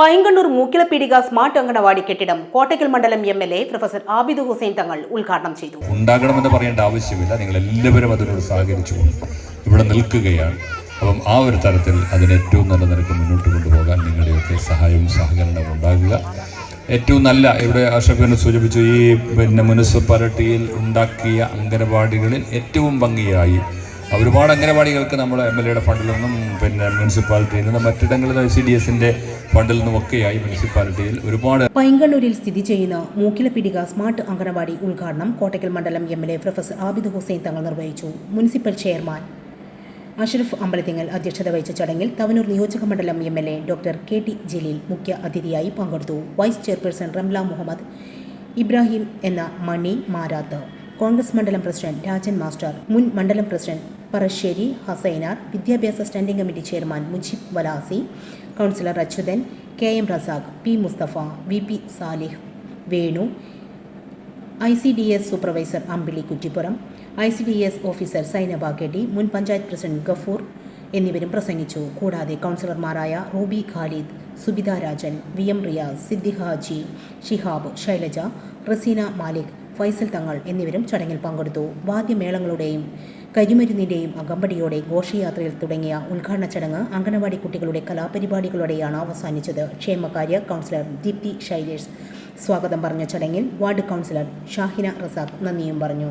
Painkannur മൂക്കിലപ്പീടിക smart anganwadi കെട്ടിടം കോട്ടയ്ക്കൽ മണ്ഡലം M L A professor Abid Hussain Thangal ഉദ്ഘാടനം ചെയ്തു. ഉണ്ടാകണമെന്ന് പറയേണ്ട ആവശ്യമില്ല. നിങ്ങൾ എല്ലാവരും അതിനോട് സഹകരിച്ചുകൊണ്ട് ഇവിടെ നിൽക്കുകയാണ്. അപ്പം ആ ഒരു തരത്തിൽ അതിന് ഏറ്റവും നല്ല നിരക്ക് മുന്നോട്ട് കൊണ്ടുപോകാൻ നിങ്ങളുടെയൊക്കെ സഹായവും സഹകരണവും ഉണ്ടാകുക. ഏറ്റവും നല്ല ഇവിടെ അഷബിന് സൂചിപ്പിച്ചു ഈ പിന്നെ മുനിസിപ്പാലിറ്റിയിൽ ഉണ്ടാക്കിയ അംഗനവാടികളിൽ ഏറ്റവും ഭംഗിയായി ഒരുപാട് അംഗനവാടികൾക്ക് നമ്മൾ എം എൽ എയുടെ ഫണ്ടിൽ നിന്നും പിന്നെ മുനിസിപ്പാലിറ്റിയിൽ നിന്നും മറ്റിടങ്ങളിൽ സി ഡി എസിന്റെ ഫണ്ടിൽ നിന്നും ഒക്കെയായി മുനിസിപ്പാലിറ്റിയിൽ ഒരുപാട് പൈങ്കണ്ണൂരിൽ സ്ഥിതി ചെയ്യുന്ന മൂക്കിലപ്പിടിക സ്മാർട്ട് അംഗനവാടി ഉദ്ഘാടനം കോട്ടയ്ക്കൽ മണ്ഡലം M L A professor Abid Hussain Thangal നിർവഹിച്ചു. മുനിസിപ്പൽ ചെയർമാൻ അഷറഫ് അമ്പലത്തിങ്ങൽ അധ്യക്ഷത വഹിച്ച ചടങ്ങിൽ തവനൂർ നിയോജക മണ്ഡലം M L A doctor K T Jaleel മുഖ്യ അതിഥിയായി പങ്കെടുത്തു. വൈസ് ചെയർപേഴ്സൺ റംല മുഹമ്മദ് ഇബ്രാഹിം എന്ന മണി മാരാത്ത്. കോൺഗ്രസ് മണ്ഡലം പ്രസിഡന്റ് രാജൻ മാസ്റ്റർ മുൻ മണ്ഡലം പ്രസിഡന്റ് പറശ്ശേരി ഹസൈനാർ വിദ്യാഭ്യാസ standing committee chairman Mujeeb Valasi councillor Achuthan K M Razak P Mustafa V P Salih Venu I C D S supervisor Ambili Kuttippuram I C D S officer Sainaba കെട്ടി മുൻ panchayat president Gafoor എന്നിവരും പ്രസംഗിച്ചു. കൂടാതെ കൗൺസിലർമാരായ Ruby Khalid Subitha Rajan V M Riyas Siddique Haji Shihab Shailaja Raseena Malik Faisal Thangal എന്നിവരും ചടങ്ങിൽ പങ്കെടുത്തു. വാദ്യമേളങ്ങളുടെയും കരിമരുന്നിന്റെയും അകമ്പടിയോടെ ഘോഷയാത്രയിൽ തുടങ്ങിയ ഉദ്ഘാടന ചടങ്ങ് അംഗനവാടി കുട്ടികളുടെ കലാപരിപാടികളോടെയാണ് അവസാനിച്ചത്. ക്ഷേമകാര്യ കൗൺസിലർ ദീപ്തി ശൈലേഷ് സ്വാഗതം പറഞ്ഞ ചടങ്ങിൽ വാർഡ് കൗൺസിലർ ഷാഹിന റസാഖ് നന്ദിയും പറഞ്ഞു.